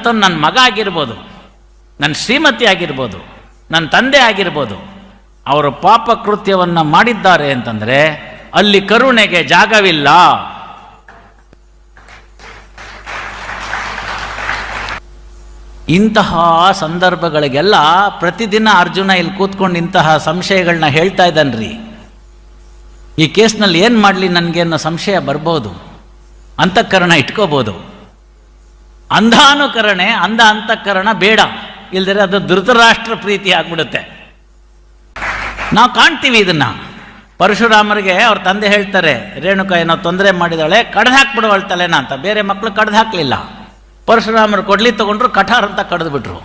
ಬಂದಿರತಕ್ಕಂಥ ನನ್ನ ಮಗ ಆಗಿರ್ಬೋದು ನನ್ನ ಶ್ರೀಮತಿ ಆಗಿರ್ಬೋದು ನನ್ನ ತಂದೆ ಆಗಿರ್ಬೋದು, ಅವರು ಪಾಪ ಕೃತ್ಯವನ್ನು ಮಾಡಿದ್ದಾರೆ ಅಂತಂದರೆ ಅಲ್ಲಿ ಕರುಣೆಗೆ ಜಾಗವಿಲ್ಲ. ಇಂತಹ ಸಂದರ್ಭಗಳಿಗೆಲ್ಲ ಪ್ರತಿದಿನ ಅರ್ಜುನ ಇಲ್ಲಿ ಕೂತ್ಕೊಂಡು ಇಂತಹ ಸಂಶಯಗಳನ್ನ ಹೇಳ್ತಾ ಇದ್ದಾನ್ರಿ. ಈ ಕೇಸ್ನಲ್ಲಿ ಏನು ಮಾಡಲಿ ನನಗೆ ಅನ್ನೋ ಸಂಶಯ ಬರ್ಬೋದು, ಅಂತಃಕರಣ ಇಟ್ಕೋಬೋದು. ಅಂಧಾನುಕರಣೆ, ಅಂಧ ಅಂತಃಕರಣ ಬೇಡ. ಇಲ್ದರೆ ಅದು ಧೃತರಾಷ್ಟ್ರ ಪ್ರೀತಿ ಆಗ್ಬಿಡುತ್ತೆ. ನಾವು ಕಾಣ್ತೀವಿ ಇದನ್ನು. ಪರಶುರಾಮರಿಗೆ ಅವ್ರ ತಂದೆ ಹೇಳ್ತಾರೆ, ರೇಣುಕ, ಏನೋ ತೊಂದರೆ ಮಾಡಿದಾಳೆ, ಕಡ್ದು ಹಾಕ್ಬಿಡುವಳ ತಲೆನ ಅಂತ. ಬೇರೆ ಮಕ್ಕಳು ಕಡ್ದು ಹಾಕಲಿಲ್ಲ. ಪರಶುರಾಮರು ಕೊಡ್ಲಿ ತಗೊಂಡ್ರು ಕಠಾರ್ ಅಂತ ಕಡ್ದು ಬಿಟ್ರು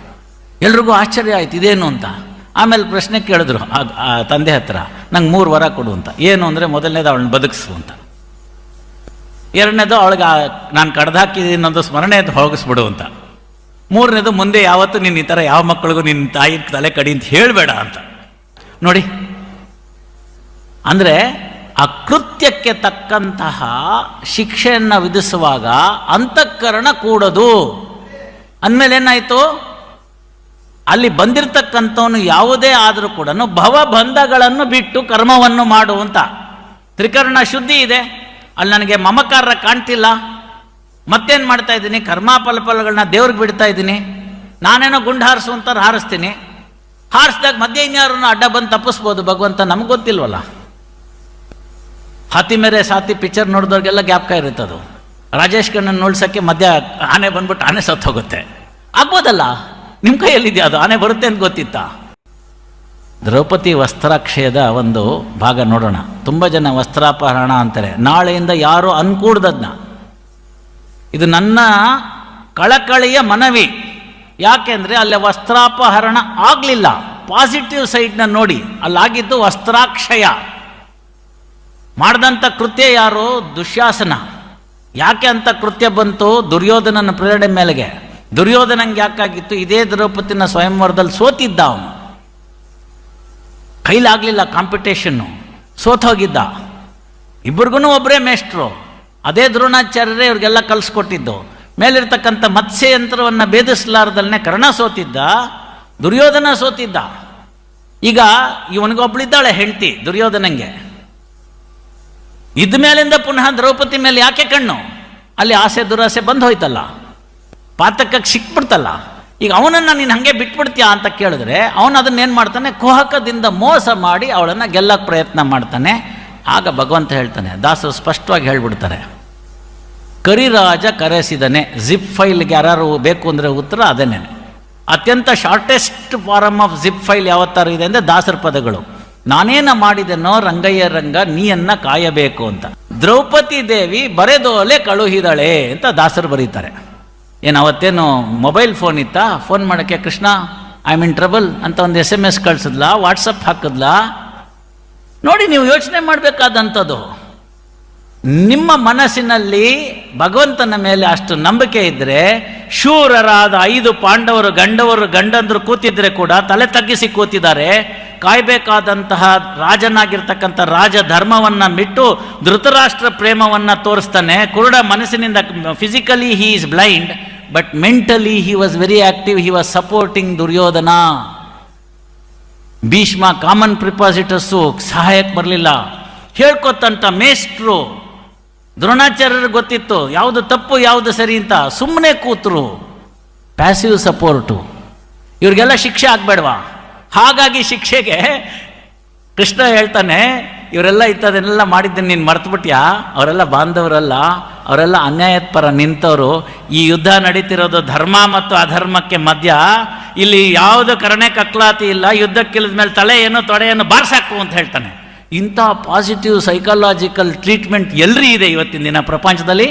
ಎಲ್ರಿಗೂ ಆಶ್ಚರ್ಯ ಆಯ್ತು, ಇದೇನು ಅಂತ? ಆಮೇಲೆ ಪ್ರಶ್ನೆ ಕೇಳಿದ್ರು ಆ, ತಂದೆ ಹತ್ರ ನಂಗೆ ಮೂರು ವರ ಕೊಡು ಅಂತ. ಏನು ಅಂದರೆ ಮೊದಲನೇದು ಅವಳನ್ನ ಬದುಕಿಸು ಅಂತ. ಎರಡನೇದು ಅವಳಿಗೆ ನಾನು ಕಡ್ದು ಹಾಕಿದ್ದೀನಿ ಅನ್ನೋದು ಸ್ಮರಣೆ ಅಂತ ಹೋಗಿಸ್ಬಿಡು ಅಂತ. ಮೂರನೇದು, ಮುಂದೆ ಯಾವತ್ತೂ ನೀನು ಈ ಥರ ಯಾವ ಮಕ್ಕಳಿಗೂ ನಿನ್ನ ತಾಯಿ ತಲೆ ಕಡಿ ಅಂತ ಹೇಳಬೇಡ ಅಂತ. ನೋಡಿ, ಅಂದರೆ ಅಕೃತ್ಯಕ್ಕೆ ಕೃತ್ಯಕ್ಕೆ ತಕ್ಕಂತಹ ಶಿಕ್ಷೆಯನ್ನು ವಿಧಿಸುವಾಗ ಅಂತಃಕರಣ ಕೂಡದು. ಅಂದಮೇಲೆ ಏನಾಯಿತು ಅಲ್ಲಿ ಬಂದಿರತಕ್ಕಂಥವನು ಯಾವುದೇ ಆದರೂ ಕೂಡ ಭವಬಂಧಗಳನ್ನು ಬಿಟ್ಟು ಕರ್ಮವನ್ನು ಮಾಡುವಂತ ತ್ರಿಕರಣ ಶುದ್ಧಿ ಇದೆ. ಅಲ್ಲಿ ನನಗೆ ಮಮಕಾರ ಕಾಣ್ತಿಲ್ಲ. ಮತ್ತೇನು ಮಾಡ್ತಾ ಇದ್ದೀನಿ? ಕರ್ಮಾಫಲಫಲಗಳನ್ನ ದೇವ್ರಿಗೆ ಬಿಡ್ತಾ ಇದ್ದೀನಿ. ನಾನೇನೋ ಗುಂಡು ಹಾರಿಸು ಅಂತ ಹಾರಿಸ್ತೀನಿ. ಹಾರಿಸಿದಾಗ ಮಧ್ಯೆ ಇನ್ಯಾರನ್ನು ಅಡ್ಡ ಬಂದು ತಪ್ಪಿಸ್ಬೋದು ಭಗವಂತ, ನಮ್ಗೆ ಗೊತ್ತಿಲ್ವಲ್ಲ? ಹಾತಿ ಮೇರೆ ಸಾತಿ ಪಿಕ್ಚರ್ ನೋಡಿದವ್ರಿಗೆಲ್ಲ ಗ್ಯಾಪ್ಕ ಇರುತ್ತೆ ಅದು. ರಾಜೇಶ್ ಕಣ್ಣನ್ನು ನೋಡ್ಸೋಕ್ಕೆ ಮಧ್ಯ ಆನೆ ಬಂದ್ಬಿಟ್ಟು ಆನೆ ಸತ್ತು ಹೋಗುತ್ತೆ ಆಗ್ಬೋದಲ್ಲ? ನಿಮ್ಮ ಕೈಯಲ್ಲಿದೆಯಾ ಅದು? ಆನೆ ಬರುತ್ತೆ ಅಂತ ಗೊತ್ತಿತ್ತಾ? ದ್ರೌಪದಿ ವಸ್ತ್ರಾಕ್ಷಯದ ಒಂದು ಭಾಗ ನೋಡೋಣ. ತುಂಬ ಜನ ವಸ್ತ್ರಾಪಹರಣ ಅಂತಾರೆ. ನಾಳೆಯಿಂದ ಯಾರು ಅನ್ಕೂಡ್ದದ್ನ? ಇದು ನನ್ನ ಕಳಕಳಿಯ ಮನವಿ. ಯಾಕೆಂದರೆ ಅಲ್ಲಿ ವಸ್ತ್ರಾಪಹರಣ ಆಗಲಿಲ್ಲ. ಪಾಸಿಟಿವ್ ಸೈಡ್ನ ನೋಡಿ. ಅಲ್ಲಾಗಿದ್ದು ವಸ್ತ್ರಾಕ್ಷಯ. ಮಾಡಿದಂಥ ಕೃತ್ಯ ಯಾರು? ದುಶ್ಯಾಸನ. ಯಾಕೆ ಅಂತ ಕೃತ್ಯ ಬಂತು? ದುರ್ಯೋಧನನ ಪ್ರೇರಣೆ ಮೇಲೆಗೆ. ದುರ್ಯೋಧನಂಗೆ ಯಾಕಾಗಿತ್ತು? ಇದೇ ದ್ರೌಪದಿನ ಸ್ವಯಂವರದಲ್ಲಿ ಸೋತಿದ್ದ ಅವನು. ಕೈಲಾಗಲಿಲ್ಲ ಕಾಂಪಿಟೇಷನ್ನು ಸೋತೋಗಿದ್ದ. ಇಬ್ಬರಿಗೂ ಒಬ್ಬರೇ ಮೇಷ್ಟ್ರು. ಅದೇ ದ್ರೋಣಾಚಾರ್ಯರೇ ಇವ್ರಿಗೆಲ್ಲ ಕಲಿಸ್ಕೊಟ್ಟಿದ್ದು. ಮೇಲಿರ್ತಕ್ಕಂಥ ಮತ್ಸ್ಯಯಂತ್ರವನ್ನು ಭೇದಿಸಲಾರ್ದಲ್ಲೇ ಕರ್ಣ ಸೋತಿದ್ದ, ದುರ್ಯೋಧನ ಸೋತಿದ್ದ. ಈಗ ಇವನಿಗೊಬ್ಳಿದ್ದಾಳೆ ಹೆಂಡತಿ, ದುರ್ಯೋಧನಂಗೆ. ಇದ್ದ ಮೇಲಿಂದ ಪುನಃ ದ್ರೌಪದಿ ಮೇಲೆ ಯಾಕೆ ಕಣ್ಣು? ಅಲ್ಲಿ ಆಸೆ ದುರಾಸೆ ಬಂದು ಹೋಯ್ತಲ್ಲ ಪಾತಕಕ್ಕೆ ಸಿಕ್ಬಿಡ್ತಲ್ಲ. ಈಗ ಅವನನ್ನು ನೀನು ಹಾಗೆ ಬಿಟ್ಬಿಡ್ತೀಯಾ ಅಂತ ಕೇಳಿದ್ರೆ ಅವನು ಅದನ್ನೇನು ಮಾಡ್ತಾನೆ? ಕುಹಕದಿಂದ ಮೋಸ ಮಾಡಿ ಅವಳನ್ನು ಗೆಲ್ಲಕ್ಕೆ ಪ್ರಯತ್ನ ಮಾಡ್ತಾನೆ. ಆಗ ಭಗವಂತ ಹೇಳ್ತಾನೆ, ದಾಸರು ಸ್ಪಷ್ಟವಾಗಿ ಹೇಳ್ಬಿಡ್ತಾರೆ, ಕರಿರಾಜ ಕರೆಸಿದನೆ ಜಿಪ್ ಫೈಲ್ಗೆ ಯಾರು ಬೇಕು ಅಂದರೆ ಉತ್ತರ ಅದನ್ನೇ ಅತ್ಯಂತ shortest form of zip file ಯಾವತ್ತಾರು ಇದೆ ಅಂದರೆ ದಾಸರ ಪದಗಳು. ನಾನೇನ ಮಾಡಿದೆನೋ ರಂಗಯ್ಯ ರಂಗ, ನೀಯನ್ನ ಕಾಯಬೇಕು ಅಂತ. ದ್ರೌಪದಿ ದೇವಿ ಬರೆದೋಲೆ ಕಳುಹಿದಳೆ ಅಂತ ದಾಸರು ಬರೀತಾರೆ. ಏನು ಅವತ್ತೇನು ಮೊಬೈಲ್ ಫೋನ್ ಇತ್ತಾ? ಫೋನ್ ಮಾಡೋಕ್ಕೆ, ಕೃಷ್ಣ ಐ ಮೀನ್ ಟ್ರಬಲ್ ಅಂತ ಒಂದು ಎಸ್ ಎಂ ಎಸ್ ಕಳ್ಸಿದ್ಲಾ? ವಾಟ್ಸಪ್ ಹಾಕಿದ್ಲಾ? ನೋಡಿ, ನೀವು ಯೋಚನೆ ಮಾಡಬೇಕಾದಂಥದ್ದು. ನಿಮ್ಮ ಮನಸ್ಸಿನಲ್ಲಿ ಭಗವಂತನ ಮೇಲೆ ಅಷ್ಟು ನಂಬಿಕೆ ಇದ್ದರೆ ಶೂರರಾದ ಐದು ಪಾಂಡವರು, ಗಂಡವರು, ಗಂಡಂದರು ಕೂತಿದ್ರೆ ಕೂಡ ತಲೆ ತಗ್ಗಿಸಿ ಕೂತಿದ್ದಾರೆ. ಕಾಯಬೇಕಾದಂತಹ ರಾಜನಾಗಿರ್ತಕ್ಕಂಥ ರಾಜ ಧರ್ಮವನ್ನು ಬಿಟ್ಟು ಧೃತರಾಷ್ಟ್ರ ಪ್ರೇಮವನ್ನು ತೋರಿಸ್ತಾನೆ. ಕುರುಡ ಮನಸ್ಸಿನಿಂದ physically he is blind but mentally he was very active he was supporting Duryodhana Bhishma common ಪ್ರಿಪಾಸಿಟರ್ಸು ಸಹಾಯಕ್ಕೆ ಬರಲಿಲ್ಲ ಹೇಳ್ಕೊತಂತ ಮೇಷ್ಟ್ರು ದ್ರೋಣಾಚಾರ್ಯರಿಗೆ ಗೊತ್ತಿತ್ತು, ಯಾವುದು ತಪ್ಪು, ಯಾವುದು ಸರಿ ಅಂತ ಸುಮ್ಮನೆ ಕೂತರು. ಪ್ಯಾಸಿವ್ ಸಪೋರ್ಟು ಇವ್ರಿಗೆಲ್ಲ ಶಿಕ್ಷೆ ಆಗಬೇಡವಾ? ಹಾಗಾಗಿ ಶಿಕ್ಷೆಗೆ ಕೃಷ್ಣ ಹೇಳ್ತಾನೆ, ಇವರೆಲ್ಲ ಇತ್ತದನ್ನೆಲ್ಲ ಮಾಡಿದ್ದನ್ನು ನೀನು ಮರ್ತುಬಿಟ್ಯಾ? ಅವರೆಲ್ಲ ಬಾಂಧವರಲ್ಲ? ಅವರೆಲ್ಲ ಪರ ನಿಂತವರು, ಈ ಯುದ್ಧ ನಡೀತಿರೋದು ಧರ್ಮ ಮತ್ತು ಅಧರ್ಮಕ್ಕೆ ಮಧ್ಯ. ಇಲ್ಲಿ ಯಾವುದು ಕರಣೆ ಕಕ್ಲಾತಿ ಇಲ್ಲ, ಯುದ್ಧಕ್ಕಿಳಿದ ಮೇಲೆ ತಲೆ ಏನು, ತೊಡೆಯನ್ನು ಬಾರಿಸಾಕು ಅಂತ ಹೇಳ್ತಾನೆ. ಇಂಥ ಪಾಸಿಟಿವ್ ಸೈಕಾಲಜಿಕಲ್ ಟ್ರೀಟ್ಮೆಂಟ್ ಎಲ್ರಿ ಇದೆ ಇವತ್ತಿನ ದಿನ ಪ್ರಪಂಚದಲ್ಲಿ?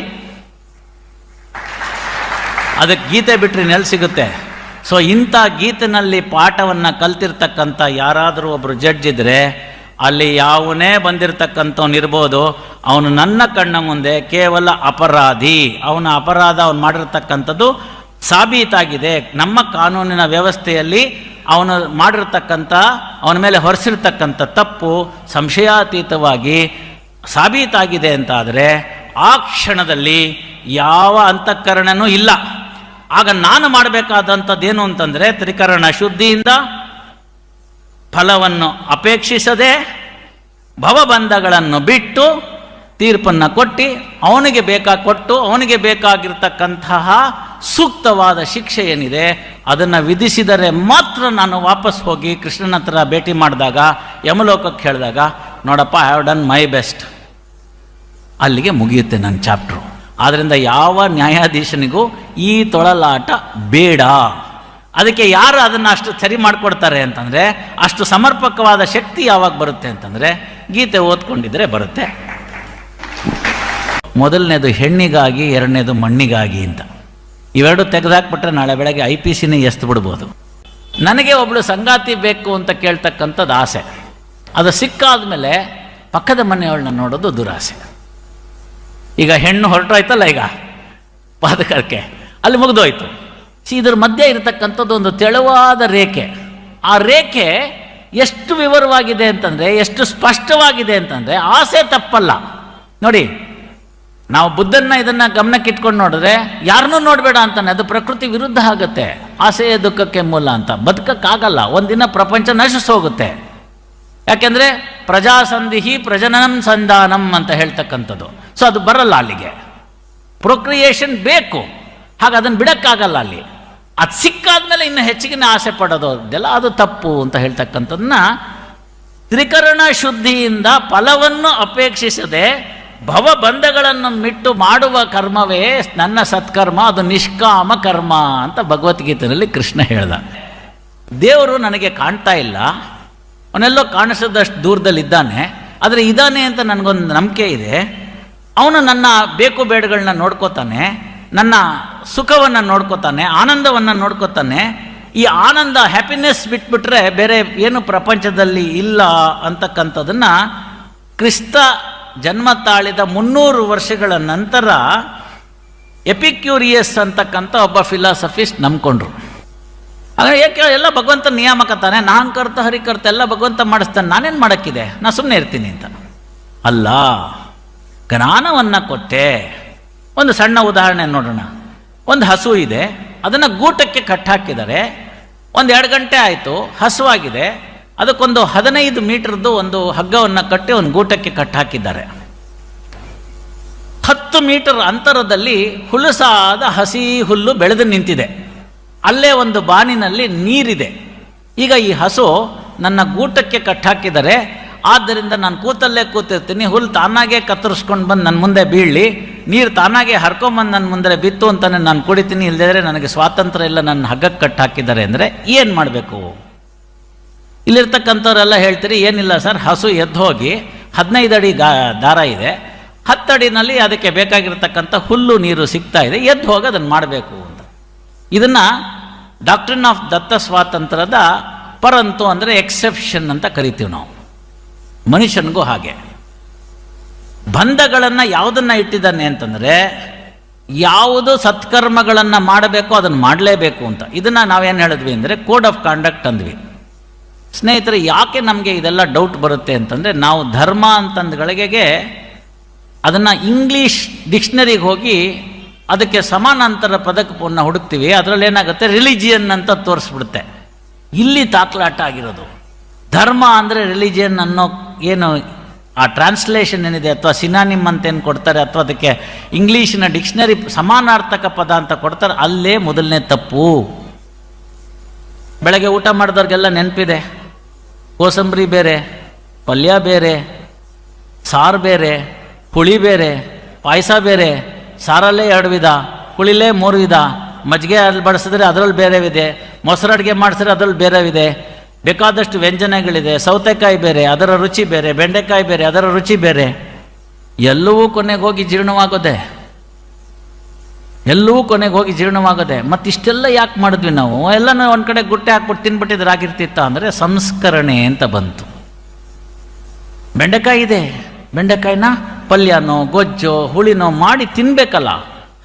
ಅದಕ್ಕೆ ಗೀತೆ ಬಿಟ್ಟರೆ ನೆಲೆ ಸಿಗುತ್ತೆ. ಸೊ ಇಂಥ ಗೀತೆಯಲ್ಲಿ ಪಾಠವನ್ನು ಕಲ್ತಿರ್ತಕ್ಕಂಥ ಯಾರಾದರೂ ಒಬ್ಬರು ಜಡ್ಜ್ ಇದ್ದರೆ ಅಲ್ಲಿ ಯಾವನೇ ಬಂದಿರತಕ್ಕಂಥವ್ನು ಇರ್ಬೋದು, ಅವನು ನನ್ನ ಕಣ್ಣ ಮುಂದೆ ಕೇವಲ ಅಪರಾಧಿ. ಅವನ ಅಪರಾಧ ಅವನು ಮಾಡಿರ್ತಕ್ಕಂಥದ್ದು ಸಾಬೀತಾಗಿದೆ. ನಮ್ಮ ಕಾನೂನಿನ ವ್ಯವಸ್ಥೆಯಲ್ಲಿ ಅವನು ಮಾಡಿರ್ತಕ್ಕಂಥ, ಅವನ ಮೇಲೆ ಹೊರಿಸಿರ್ತಕ್ಕಂಥ ತಪ್ಪು ಸಂಶಯಾತೀತವಾಗಿ ಸಾಬೀತಾಗಿದೆ ಅಂತಾದರೆ, ಆ ಕ್ಷಣದಲ್ಲಿ ಯಾವ ಅಂತಃಕರಣನೂ ಇಲ್ಲ. ಆಗ ನಾನು ಮಾಡಬೇಕಾದಂಥದ್ದೇನು ಅಂತಂದರೆ, ತ್ರಿಕರಣ ಶುದ್ಧಿಯಿಂದ ಫಲವನ್ನು ಅಪೇಕ್ಷಿಸದೆ ಭವಬಂಧಗಳನ್ನು ಬಿಟ್ಟು ತೀರ್ಪನ್ನು ಕೊಟ್ಟು ಅವನಿಗೆ ಬೇಕಾ ಕೊಟ್ಟು ಅವನಿಗೆ ಬೇಕಾಗಿರ್ತಕ್ಕಂತಹ ಸೂಕ್ತವಾದ ಶಿಕ್ಷೆ ಏನಿದೆ, ಅದನ್ನು ವಿಧಿಸಿದರೆ ಮಾತ್ರ ನಾನು ವಾಪಸ್ ಹೋಗಿ ಕೃಷ್ಣನ ಹತ್ರ ಭೇಟಿ ಮಾಡಿದಾಗ, ಯಮಲೋಕಕ್ಕೆ ಹೇಳಿದಾಗ, ನೋಡಪ್ಪ I have done my best ಅಲ್ಲಿಗೆ ಮುಗಿಯುತ್ತೆ ನನ್ನ ಚಾಪ್ಟ್ರು ಆದ್ದರಿಂದ ಯಾವ ನ್ಯಾಯಾಧೀಶನಿಗೂ ಈ ತೊಳಲಾಟ ಬೇಡ. ಅದಕ್ಕೆ ಯಾರು ಅದನ್ನು ಅಷ್ಟು ಸರಿ ಮಾಡಿಕೊಡ್ತಾರೆ ಅಂತಂದರೆ, ಅಷ್ಟು ಸಮರ್ಪಕವಾದ ಶಕ್ತಿ ಯಾವಾಗ ಬರುತ್ತೆ ಅಂತಂದರೆ, ಗೀತೆ ಓದ್ಕೊಂಡಿದ್ರೆ ಬರುತ್ತೆ. ಮೊದಲನೇದು ಹೆಣ್ಣಿಗಾಗಿ, ಎರಡನೇದು ಮಣ್ಣಿಗಾಗಿ ಅಂತ. ಇವೆರಡು ತೆಗೆದಾಕ್ಬಿಟ್ರೆ ನಾಳೆ ಬೆಳಗ್ಗೆ ಐ ಪಿ ಸಿನೇ ಎಸ್ತು ಬಿಡ್ಬೋದು. ನನಗೆ ಒಬ್ಬಳು ಸಂಗಾತಿ ಬೇಕು ಅಂತ ಕೇಳ್ತಕ್ಕಂಥದ್ದು ಆಸೆ. ಅದು ಸಿಕ್ಕಾದ ಮೇಲೆ ಪಕ್ಕದ ಮನೆಯವಳನ್ನ ನೋಡೋದು ದುರಾಸೆ. ಈಗ ಹೆಣ್ಣು ಹೊರಟೋಯ್ತಲ್ಲ ಈಗ? ಪಾದಕಕ್ಕೆ ಅಲ್ಲಿ ಮುಗಿದೋಯ್ತು. ಸಿ, ಇದ್ರ ಮಧ್ಯೆ ಇರತಕ್ಕಂಥದ್ದು ಒಂದು ತೆಳುವಾದ ರೇಖೆ. ಆ ರೇಖೆ ಎಷ್ಟು ವಿವರವಾಗಿದೆ ಅಂತಂದರೆ, ಎಷ್ಟು ಸ್ಪಷ್ಟವಾಗಿದೆ ಅಂತಂದರೆ, ಆಸೆ ತಪ್ಪಲ್ಲ. ನೋಡಿ, ನಾವು ಬುದ್ಧನ್ನ ಇದನ್ನು ಗಮನಕ್ಕೆ ಇಟ್ಕೊಂಡು ನೋಡಿದ್ರೆ, ಯಾರನ್ನೂ ನೋಡಬೇಡ ಅಂತಾನೆ, ಅದು ಪ್ರಕೃತಿ ವಿರುದ್ಧ ಆಗುತ್ತೆ. ಆಸೆಯ ದುಃಖಕ್ಕೆ ಮೂಲ ಅಂತ. ಬದುಕಕ್ಕಾಗಲ್ಲ. ಒಂದಿನ ಪ್ರಪಂಚ ನಶಿಸೋಗುತ್ತೆ. ಯಾಕೆಂದರೆ, ಪ್ರಜಾಸಂಧಿಹಿ ಪ್ರಜನನಂ ಸಂಧಾನಂ ಅಂತ ಹೇಳ್ತಕ್ಕಂಥದ್ದು. ಸೊ ಅದು ಬರಲ್ಲ ಅಲ್ಲಿಗೆ. ಪ್ರೊಕ್ರಿಯೇಷನ್ ಬೇಕು. ಹಾಗೆ ಅದನ್ನು ಬಿಡೋಕ್ಕಾಗಲ್ಲ ಅಲ್ಲಿ. ಅದು ಸಿಕ್ಕಾದ್ಮೇಲೆ ಇನ್ನು ಹೆಚ್ಚಿಗೆ ಆಸೆ ಪಡೋದು ಅದೆಲ್ಲ ಅದು ತಪ್ಪು ಅಂತ ಹೇಳ್ತಕ್ಕಂಥದ್ದನ್ನ ತ್ರಿಕರಣ ಶುದ್ಧಿಯಿಂದ ಫಲವನ್ನು ಅಪೇಕ್ಷಿಸದೆ ಭವಬಂಧಗಳನ್ನು ಮಿಟ್ಟು ಮಾಡುವ ಕರ್ಮವೇ ನನ್ನ ಸತ್ಕರ್ಮ, ಅದು ನಿಷ್ಕಾಮ ಕರ್ಮ ಅಂತ ಭಗವದ್ಗೀತೆಯಲ್ಲಿ ಕೃಷ್ಣ ಹೇಳ್ದ. ದೇವರು ನನಗೆ ಕಾಣ್ತಾ ಇಲ್ಲ, ಅವನೆಲ್ಲೋ ಕಾಣಿಸದಷ್ಟು ದೂರದಲ್ಲಿದ್ದಾನೆ, ಆದರೆ ಇದ್ದಾನೆ ಅಂತ ನನಗೊಂದು ನಂಬಿಕೆ ಇದೆ, ಅವನು ನನ್ನ ಬೇಕು ಬೇಡಗಳನ್ನ ನೋಡ್ಕೋತಾನೆ ನನ್ನ ಸುಖವನ್ನು ನೋಡ್ಕೋತಾನೆ, ಆನಂದವನ್ನು ನೋಡ್ಕೋತಾನೆ, ಈ ಆನಂದ ಹ್ಯಾಪಿನೆಸ್ ಬಿಟ್ಬಿಟ್ರೆ ಬೇರೆ ಏನು ಪ್ರಪಂಚದಲ್ಲಿ ಇಲ್ಲ ಅಂತಕ್ಕಂಥದ್ದನ್ನು ಕ್ರಿಸ್ತ ಜನ್ಮ ತಾಳಿದ ಮುನ್ನೂರು ವರ್ಷಗಳ ನಂತರ ಎಪಿಕ್ಯೂರಿಯಸ್ ಅಂತಕ್ಕಂಥ ಒಬ್ಬ ಫಿಲಾಸಫಿಸ್ಟ್ ನಂಬ್ಕೊಂಡ್ರು. ಹಾಗೆ ಏಕೆ ಎಲ್ಲ ಭಗವಂತ ನಿಯಾಮಕ ತಾನೆ? ನಾನು ಕರ್ತ ಹರಿಕರ್ತ ಎಲ್ಲ ಭಗವಂತ ಮಾಡಿಸ್ತಾನೆ, ನಾನೇನು ಮಾಡೋಕ್ಕಿದೆ? ನಾನು ಸುಮ್ಮನೆ ಇರ್ತೀನಿ ಅಂತ. ಅಲ್ಲ, ಜ್ಞಾನವನ್ನು ಕೊಟ್ಟೆ. ಒಂದು ಸಣ್ಣ ಉದಾಹರಣೆ ನೋಡೋಣ. ಒಂದು ಹಸು ಇದೆ. ಅದನ್ನು ಗೂಟಕ್ಕೆ ಕಟ್ಟಾಕಿದ್ದಾರೆ ಒಂದು ಎರಡು ಗಂಟೆ ಆಯಿತು ಹಸುವಾಗಿದೆ ಅದಕ್ಕೊಂದು ಹದಿನೈದು ಮೀಟರ್ದು ಒಂದು ಹಗ್ಗವನ್ನು ಕಟ್ಟಿ ಒಂದು ಗೂಟಕ್ಕೆ ಕಟ್ಟಾಕಿದ್ದಾರೆ ಹತ್ತು ಮೀಟರ್ ಅಂತರದಲ್ಲಿ ಹುಲಸಾದ ಹಸಿ ಹುಲ್ಲು ಬೆಳೆದು ನಿಂತಿದೆ. ಅಲ್ಲೇ ಒಂದು ಬಾನಿನಲ್ಲಿ ನೀರಿದೆ. ಈಗ ಈ ಹಸು ನನ್ನ ಗೂಟಕ್ಕೆ ಕಟ್ಟಾಕಿದರೆ ಆದ್ದರಿಂದ ನಾನು ಕೂತಲ್ಲೇ ಕೂತಿರ್ತೀನಿ, ಹುಲ್ಲು ತಾನಾಗೇ ಕತ್ತರಿಸ್ಕೊಂಡು ಬಂದು ನನ್ನ ಮುಂದೆ ಬೀಳಲಿ. ನೀರು ತಾನಾಗೆ ಹರ್ಕೊಂಬಂದು ನನ್ನ ಮುಂದೆ ಬಿತ್ತು ಅಂತಾನೆ ನಾನು ಕುಡಿತೀನಿ ಇಲ್ಲದಿದ್ರೆ ನನಗೆ ಸ್ವಾತಂತ್ರ್ಯ ಇಲ್ಲ ನನ್ನ ಹಗ್ಗಕ್ಕೆ ಕಟ್ಟಾಕಿದ್ದಾರೆ ಅಂದರೆ ಏನು ಮಾಡಬೇಕು? ಇಲ್ಲಿರ್ತಕ್ಕಂಥವ್ರೆಲ್ಲ ಹೇಳ್ತೀರಿ, ಏನಿಲ್ಲ ಸರ್, ಹಸು ಎದ್ದು ಹೋಗಿ ಹದಿನೈದು ಅಡಿ ಗಾ, ದಾರ ಇದೆ. ಹತ್ತಡಿನಲ್ಲಿ ಅದಕ್ಕೆ ಬೇಕಾಗಿರ್ತಕ್ಕಂಥ ಹುಲ್ಲು, ನೀರು ಸಿಗ್ತಾ ಇದೆ, ಎದ್ದು ಹೋಗಿ ಅದನ್ನು ಮಾಡಬೇಕು ಅಂತ. ಇದನ್ನು ಡಾಕ್ಟ್ರಿನ್ ಆಫ್ ದತ್ತ ಸ್ವಾತಂತ್ರ್ಯದ ಪರಂತು ಅಂದರೆ ಎಕ್ಸೆಪ್ಷನ್ ಅಂತ ಕರಿತೀವಿ ನಾವು. ಮನುಷ್ಯನಿಗೂ ಹಾಗೆ. ಬಂಧಗಳನ್ನು ಯಾವುದನ್ನು ಇಟ್ಟಿದ್ದಾನೆ ಅಂತಂದರೆ ಯಾವುದು ಸತ್ಕರ್ಮಗಳನ್ನು ಮಾಡಬೇಕು ಅದನ್ನು ಮಾಡಲೇಬೇಕು ಅಂತ. ಇದನ್ನು ನಾವೇನು ಹೇಳಿದ್ವಿ ಅಂದರೆ ಕೋಡ್ ಆಫ್ ಕಾಂಡಕ್ಟ್ ಅಂದ್ವಿ. ಸ್ನೇಹಿತರೆ, ಯಾಕೆ ನಮಗೆ ಇದೆಲ್ಲ ಡೌಟ್ ಬರುತ್ತೆ ಅಂತಂದರೆ ನಾವು ಧರ್ಮ ಅಂತಂದಗಳಿಗೆ ಅದನ್ನು ಇಂಗ್ಲೀಷ್ ಡಿಕ್ಷನರಿಗೆ ಹೋಗಿ ಅದಕ್ಕೆ ಸಮಾನಾಂತರ ಪದಕವನ್ನು ಹುಡುಕ್ತೀವಿ. ಅದರಲ್ಲಿ ಏನಾಗುತ್ತೆ? ರಿಲಿಜಿಯನ್ ಅಂತ ತೋರಿಸ್ಬಿಡುತ್ತೆ. ಇಲ್ಲಿ ತಾಕ್ಲಾಟ ಆಗಿರೋದು. ಧರ್ಮ ಅಂದರೆ ರಿಲಿಜಿಯನ್ ಅನ್ನೋ ಏನು ಆ ಟ್ರಾನ್ಸ್ಲೇಷನ್ ಏನಿದೆ ಅಥವಾ ಸಿನಾನಿಮ್ ಅಂತ ಏನು ಕೊಡ್ತಾರೆ ಅಥವಾ ಅದಕ್ಕೆ ಇಂಗ್ಲೀಷಿನ ಡಿಕ್ಷನರಿ ಸಮಾನಾರ್ಥಕ ಪದ ಅಂತ ಕೊಡ್ತಾರೆ, ಅಲ್ಲೇ ಮೊದಲನೇ ತಪ್ಪು. ಬೆಳಗ್ಗೆ ಊಟ ಮಾಡಿದವ್ರಿಗೆಲ್ಲ ನೆನಪಿದೆ. ಕೋಸಂಬರಿ ಬೇರೆ, ಪಲ್ಯ ಬೇರೆ, ಸಾರು ಬೇರೆ ಹುಳಿ ಬೇರೆ, ಪಾಯಸ ಬೇರೆ, ಸಾರಲ್ಲೇ ಎರಡು ವಿಧ ಹುಳಿಲೇ ಮೂರು ವಿಧ. ಮಜ್ಜಿಗೆ ಅಲ್ಲಿ ಬಡಿಸಿದ್ರೆ ಅದರಲ್ಲಿ ಬೇರೆ ಇದೆ ಮೊಸರು ಅಡುಗೆ ಮಾಡಿಸಿದ್ರೆ ಅದರಲ್ಲಿ ಬೇರೆ ಬೇಕಾದಷ್ಟು ವ್ಯಂಜನಗಳಿದೆ, ಸೌತೆಕಾಯಿ ಬೇರೆ, ಅದರ ರುಚಿ ಬೇರೆ, ಬೆಂಡೆಕಾಯಿ ಬೇರೆ, ಅದರ ರುಚಿ ಬೇರೆ. ಎಲ್ಲವೂ ಕೊನೆಗೆ ಹೋಗಿ ಜೀರ್ಣವಾಗೋದೆ. ಎಲ್ಲವೂ ಕೊನೆಗೆ ಹೋಗಿ ಜೀರ್ಣವಾಗೋದೆ. ಮತ್ತಿಷ್ಟೆಲ್ಲ ಯಾಕೆ ಮಾಡಿದ್ವಿ ನಾವು? ಎಲ್ಲನೂ ಒಂದು ಕಡೆ ಗುಟ್ಟೆ ಹಾಕ್ಬಿಟ್ಟು ತಿನ್ಬಿಟ್ಟಿದ್ರೆ ಆಗಿರ್ತಿತ್ತ ಅಂದರೆ ಸಂಸ್ಕರಣೆ ಅಂತ ಬಂತು. ಬೆಂಡೆಕಾಯಿ ಇದೆ. ಬೆಂಡೆಕಾಯಿನ ಪಲ್ಯನೋ, ಗೊಜ್ಜೋ, ಹುಳಿನೋ ಮಾಡಿ ತಿನ್ಬೇಕಲ್ಲ.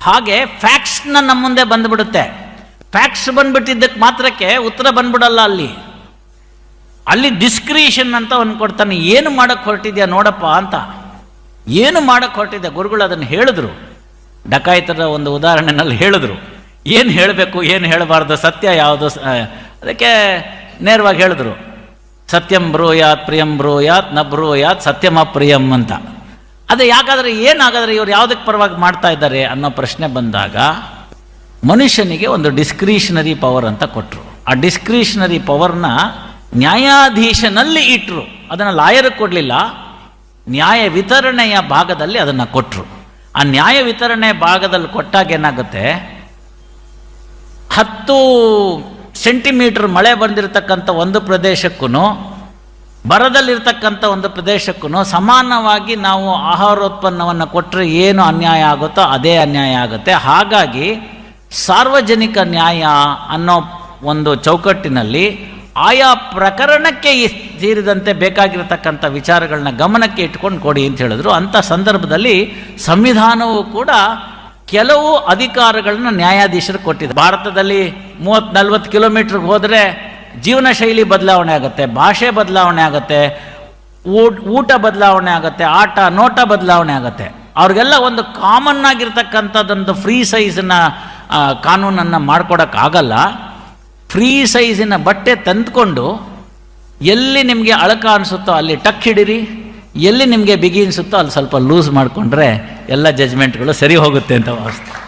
ಹಾಗೆ ಫ್ಯಾಕ್ಟ್ಸ್ನ ನಮ್ಮ ಮುಂದೆ ಬಂದುಬಿಡುತ್ತೆ. ಫ್ಯಾಕ್ಟ್ಸ್ ಬಂದ್ಬಿಟ್ಟಿದ್ದಕ್ಕೆ ಮಾತ್ರಕ್ಕೆ ಉತ್ತರ ಬಂದ್ಬಿಡಲ್ಲ ಅಲ್ಲಿ. ಅಲ್ಲಿ ಡಿಸ್ಕ್ರಿಷನ್ ಅಂತ ಒಂದು ಕೊಡ್ತಾನೆ, ಏನು ಮಾಡಕ್ಕೆ ಹೊರಟಿದ್ಯಾ ನೋಡಪ್ಪ ಅಂತ. ಏನು ಮಾಡಕ್ಕೆ ಹೊರಟಿದ್ಯಾ? ಗುರುಗಳು ಅದನ್ನು ಹೇಳಿದ್ರು. ಡಕಾಯಿತರ ಒಂದು ಉದಾಹರಣೆನಲ್ಲಿ ಹೇಳಿದ್ರು. ಏನು ಹೇಳಬೇಕು? ಏನು ಹೇಳಬಾರ್ದು? ಸತ್ಯ ಯಾವುದು? ಅದಕ್ಕೆ ನೇರವಾಗಿ ಹೇಳಿದ್ರು. ಸತ್ಯಂ ಬ್ರೂಯಾತ್, ಪ್ರಿಯಂ ಬ್ರೂಯಾತ್, ನ ಬ್ರೂಯಾತ್, ಸತ್ಯಮ ಪ್ರಿಯಂ ಅಂತ. ಅದೇ ಯಾಕಾದರೆ, ಏನಾಗಾದರೆ ಇವ್ರು ಯಾವುದಕ್ಕೆ ಪರವಾಗಿ ಮಾಡ್ತಾ ಇದ್ದಾರೆ ಅನ್ನೋ ಪ್ರಶ್ನೆ ಬಂದಾಗ, ಮನುಷ್ಯನಿಗೆ ಒಂದು ಡಿಸ್ಕ್ರಿಷನರಿ ಪವರ್ ಅಂತ ಕೊಟ್ಟರು ಆ ಡಿಸ್ಕ್ರಿಷನರಿ ಪವರ್ನ ನ್ಯಾಯಾಧೀಶನಲ್ಲಿ ಇಟ್ಟರು ಅದನ್ನು ಲಾಯರ್ ಕೊಡಲಿಲ್ಲ. ನ್ಯಾಯ ವಿತರಣೆಯ ಭಾಗದಲ್ಲಿ ಅದನ್ನು ಕೊಟ್ಟರು ಆ ನ್ಯಾಯ ವಿತರಣೆ ಭಾಗದಲ್ಲಿ ಕೊಟ್ಟಾಗ ಏನಾಗುತ್ತೆ? ಹತ್ತು ಸೆಂಟಿಮೀಟರ್ ಮಳೆ ಬಂದಿರತಕ್ಕಂಥ ಒಂದು ಪ್ರದೇಶಕ್ಕೂ ಬರದಲ್ಲಿರ್ತಕ್ಕಂಥ ಒಂದು ಪ್ರದೇಶಕ್ಕೂ ಸಮಾನವಾಗಿ ನಾವು ಆಹಾರೋತ್ಪನ್ನವನ್ನು ಕೊಟ್ಟರೆ ಏನು ಅನ್ಯಾಯ ಆಗುತ್ತೋ ಅದೇ ಅನ್ಯಾಯ ಆಗುತ್ತೆ. ಹಾಗಾಗಿ ಸಾರ್ವಜನಿಕ ನ್ಯಾಯ ಅನ್ನೋ ಒಂದು ಚೌಕಟ್ಟಿನಲ್ಲಿ ಆಯಾ ಪ್ರಕರಣಕ್ಕೆ ಸೇರಿದಂತೆ ಬೇಕಾಗಿರತಕ್ಕಂಥ ವಿಚಾರಗಳನ್ನ ಗಮನಕ್ಕೆ ಇಟ್ಕೊಂಡು ಕೊಡಿ ಅಂತ ಹೇಳಿದ್ರು. ಅಂಥ ಸಂದರ್ಭದಲ್ಲಿ ಸಂವಿಧಾನವು ಕೂಡ ಕೆಲವು ಅಧಿಕಾರಗಳನ್ನು ನ್ಯಾಯಾಧೀಶರು ಕೊಟ್ಟಿದೆ. ಭಾರತದಲ್ಲಿ ಮೂವತ್ತು ನಲ್ವತ್ತು ಕಿಲೋಮೀಟ್ರಿಗೆ ಹೋದರೆ ಜೀವನ ಶೈಲಿ ಬದಲಾವಣೆ ಆಗುತ್ತೆ, ಭಾಷೆ ಬದಲಾವಣೆ ಆಗುತ್ತೆ, ಊಟ ಊಟ ಬದಲಾವಣೆ ಆಗುತ್ತೆ, ಆಟ, ನೋಟ ಬದಲಾವಣೆ ಆಗುತ್ತೆ. ಅವ್ರಿಗೆಲ್ಲ ಒಂದು ಕಾಮನ್ ಆಗಿರ್ತಕ್ಕಂಥದ್ದೊಂದು ಫ್ರೀ ಸೈಜ್ನ ಕಾನೂನನ್ನು ಮಾಡ್ಕೊಡೋಕ್ಕಾಗಲ್ಲ. ಫ್ರೀ ಸೈಜಿನ ಬಟ್ಟೆ ತಂದುಕೊಂಡು ಎಲ್ಲಿ ನಿಮಗೆ ಅಳಕ ಅನಿಸುತ್ತೋ ಅಲ್ಲಿ ಟಕ್ ಹಿಡಿರಿ, ಎಲ್ಲಿ ನಿಮಗೆ ಬಿಗಿ ಅನಿಸುತ್ತೋ ಅಲ್ಲಿ ಸ್ವಲ್ಪ ಲೂಸ್ ಮಾಡಿಕೊಂಡ್ರೆ ಎಲ್ಲ ಜಜ್ಮೆಂಟ್ಗಳು ಸರಿ ಹೋಗುತ್ತೆ ಅಂತ ಭಾವಿಸ್ತೀನಿ.